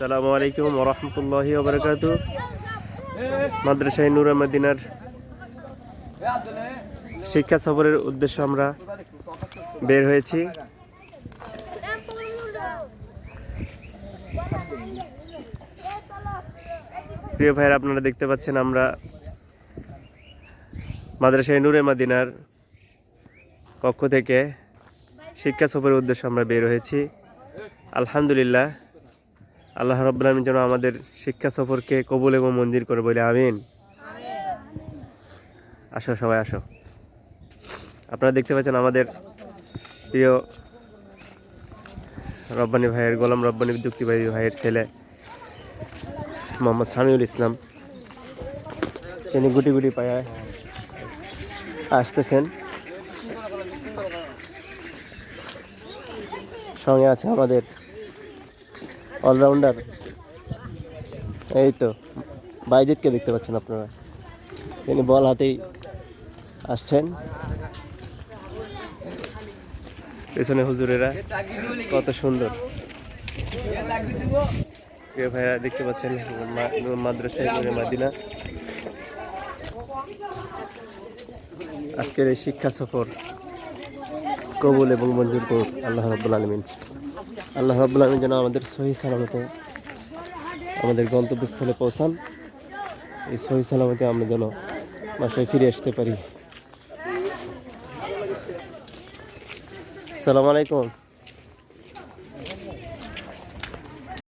আসসালামু আলাইকুম ওরহমতুল্লাহি ওবরাকাতু মাদ্রাসায় নুরা মদিনার শিক্ষা সফরের উদ্দেশ্যে আমরা বের হয়েছি। প্রিয় ভাইয়ের, আপনারা দেখতে পাচ্ছেন আমরা মাদ্রাসায় নুরে মদিনার পক্ষ থেকে শিক্ষা সফরের উদ্দেশ্যে আমরা বের হয়েছি। আলহামদুলিল্লাহ আল্লাহ রব্বুল আলমিন যেন আমাদের শিক্ষা সফরকে কবুল এবং মঞ্জির করে বলে আমিন। আসো সবাই আসো। আপনারা দেখতে পাচ্ছেন আমাদের প্রিয় রব্বানি ভাইয়ের গোলাম রব্বানি যুক্তিবাহী ভাইয়ের ছেলে মোহাম্মদ সামিউল ইসলাম। তিনি গুটি গুটি পায়ে আসতেছেন। সঙ্গে আছে আমাদের অলরাউন্ডার। এই তো বাইজিৎকে দেখতে পাচ্ছেন আপনারা। তিনি বল হাতেই আসছেন। পেছনে হুজুরেরা, কত সুন্দর। ভাইয়া দেখতে পাচ্ছেন মাদ্রাসায় মাদিনা। আজকের এই শিক্ষা সফর কবুল এবং মঞ্জুর করুক। আল্লাহ রাব্বুল আলমিন। আল্লাহ রাবুল যেন আমাদের সহি সালামতে আমাদের গন্তব্যস্থলে পৌঁছান। এই সহি সালামতে আমরা যেন বাসায় ফিরে আসতে পারি। সালাম আলাইকুম।